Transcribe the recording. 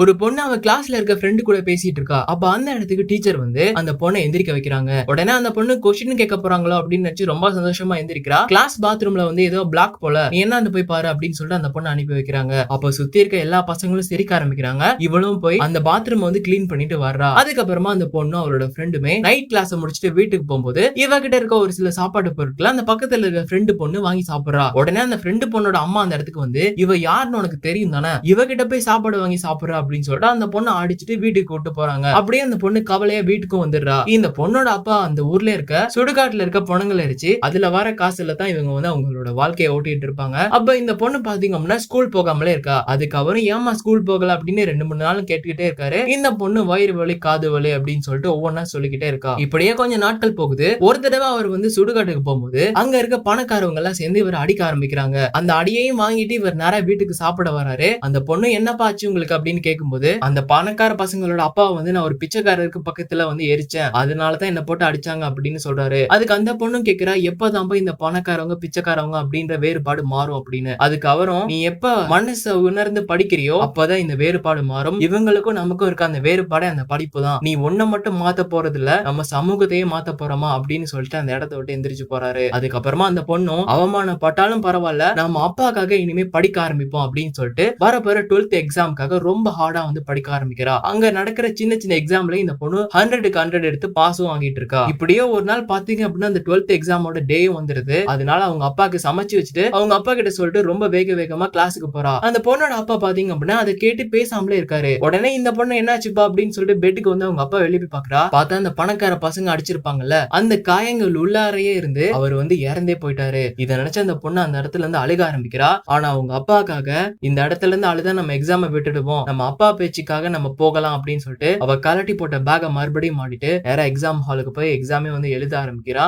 ஒரு பொண்ணு அவ கிளாஸ்ல இருக்க ஃப்ரெண்டு கூட பேசிட்டு இருக்கா. அப்ப அந்த இடத்துக்கு டீச்சர் வந்து அந்த பொண்ணை எந்திரிக்க வைக்கிறாங்க. உடனே அந்த பொண்ணு கொஸ்டின் கேட்க போறாங்களோ அப்படின்னு நினைச்சு ரொம்ப சந்தோஷமா எந்திரிக்கிறா. கிளாஸ் பாத்ரூம்ல வந்து ஏதோ பிளாக் போல நீ என்ன அந்த போய் பாரு அப்படின்னு சொல்லிட்டு அந்த பொண்ணை அனுப்பி வைக்கிறாங்க. அப்ப சுத்தி இருக்க எல்லா பசங்களும் சிரிக்க ஆரம்பிக்கிறாங்க. இவளும் போய் அந்த பாத்ரூம் வந்து க்ளீன் பண்ணிட்டு வர்றா. அதுக்கப்புறமா அந்த பொண்ணும் அவளோட ஃப்ரெண்டுமே நைட் கிளாஸ் முடிச்சுட்டு வீட்டுக்கு போகும்போது இவகிட்ட இருக்க ஒரு சில சாப்பாடு பொருட்களை அந்த பக்கத்துல இருக்க ஃப்ரெண்டு பொண்ணு வாங்கி சாப்பிடுறா. உடனே அந்த ஃப்ரெண்டு பொண்ணோட அம்மா அந்த இடத்துக்கு வந்து இவ யாருன்னு உனக்கு தெரியும் தானே? இவகிட்ட போய் சாப்பாடு வாங்கி சாப்பிடுறா அப்படின்னு சொல்லிட்டு அந்த பொண்ணு அடிச்சுட்டு வீட்டுக்கு கூட்டு போறாங்க. அப்படியே அந்த பொண்ணு கவலையா வீட்டுக்கு வந்துடுறா. இந்த பொண்ணோட அப்பா அந்த ஊர்ல இருக்க சுடுகாட்டுல இருக்க பணங்கள் அரிச்சு அதுல வர காசுல தான் இவங்க வந்து அவங்களோட வாழ்க்கையை ஓட்டிட்டு இருப்பாங்க. அப்ப இந்த பொண்ணு பாத்தீங்க அப்படின்னா ஸ்கூல் போகாமலே இருக்கா. அதுக்கப்புறம் ஏமா ஸ்கூல் போகல? அப்படின்னு ரெண்டு மூணு நாளும் கேட்டுக்கிட்டே இருக்காரு. இந்த பொண்ணு வயிறு வலி காது வலி அப்படின்னு சொல்லிட்டு ஒவ்வொன்னா சொல்லிக்கிட்டே இருக்கா. இப்படியே கொஞ்சம் நாட்கள் போகுது. ஒரு தடவை அவர் வந்து சுடுகாட்டுக்கு போகும்போது அங்க இருக்க பணக்காரவங்க எல்லாம் சேர்ந்து இவர் அடிக்க ஆரம்பிக்கிறாங்க. அந்த அடியையும் வாங்கிட்டு இவர் நேரா வீட்டுக்கு சாப்பிட வராரு. அந்த பொண்ணு என்னப்பா ஆச்சு உங்களுக்கு? அப்படின்னு கேட்கும்போது அந்த பணக்கார பசங்களோட அப்பா வந்து நான் ஒரு பிச்சைக்காரருக்கு பக்கத்துல வந்து எரிச்சேன். அதனாலதான் என்ன போட்டு அடிச்சாங்க அப்படின்னு சொல்றாரு. அதுக்கு அந்த பொண்ணும் கேக்குறா எப்பதான் போய் இந்த பணக்காரவங்க பிச்சைக்காரவங்க அப்படின்ற வேறுபாடு மாறும் அப்படின்னு. அதுக்கு அவரும் நீ எப்ப மனசை உணர்ந்து படிக்கிறியோ அப்பதான் இந்த வேறுபாடு மாறும். இவங்களுக்கும் நமக்கும் இருக்க அந்த வேறுபாடு அந்த படிப்பு தான். நீ ஒன்ன மட்டும் மாத்த போறது இல்ல நம்ம சமூகத்தையே மாத்த போறோமா அப்படின்னு சொல்லிட்டு அந்த இடத்த விட்டு எந்திரிச்சு போறாரு. அதுக்கப்புறமா அந்த பொண்ணும் அவமானப்பட்டாலும் பரவாயில்ல நம்ம அப்பாக்காக இனிமே படிக்க ஆரம்பிப்போம் அப்படின்னு சொல்லிட்டு வரப்போற டுவெல்த் எக்ஸாமுக்காக ரொம்ப ஹார்டா வந்து படிக்க ஆரம்பிக்கிறா. அங்க நடக்கிற சின்ன சின்ன எக்ஸாம்ல இந்த பொண்ணு ஹண்ட்ரடுக்கு ஹண்ட்ரட் எடுத்து பாஸும் வாங்கிட்டு இருக்கா. இப்படியே ஒரு நாள் பாத்தீங்க அப்படின்னா அந்த டுவெல்த் எக்ஸாமோட டேயும் வந்துருது. அதனால அவங்க அப்பாக்கு சமைச்சு வச்சுட்டு அவங்க அப்பா கிட்ட சொல்லிட்டு ரொம்ப வேக வேகமா கிளாஸுக்கு போறா. அந்த பொண்ணோட அப்பா பாத்தீங்க அப்படின்னா அதை கேட்டு பேசாமலே இருக்காரு. உடனே இந்த பொண்ணு என்னாச்சுப்பா அப்படின்னு சொல்லிட்டு பெட்டுக்கு வந்து அவங்க அப்பா வெளியே போய் பாக்குறா. பார்த்தா அந்த பணக்கார பசங்க அடிச்சிருப்பாங்கல்ல அந்த காயங்கள் உள்ளாரையே இருந்து அவர் வந்து இறந்தே போயிட்டாரு. இதை நினைச்ச அந்த பொண்ணு அந்த இடத்துல இருந்து அழுக ஆரம்பிக்கிறா. ஆனா அவங்க அப்பாக்காக இந்த இடத்துல இருந்து அழுதா நம்ம எக்ஸாமை விட்டுடுவோம். நம்ம அப்பா பேச்சுக்காக நம்ம போகலாம் அப்படின்னு சொல்லிட்டு அவ கலட்டி போட்ட பேக மறுபடியும் மாட்டிட்டு நேரம் எக்ஸாம் ஹாலுக்கு போய் எக்ஸாமே வந்து எழுத ஆரம்பிக்கிறா.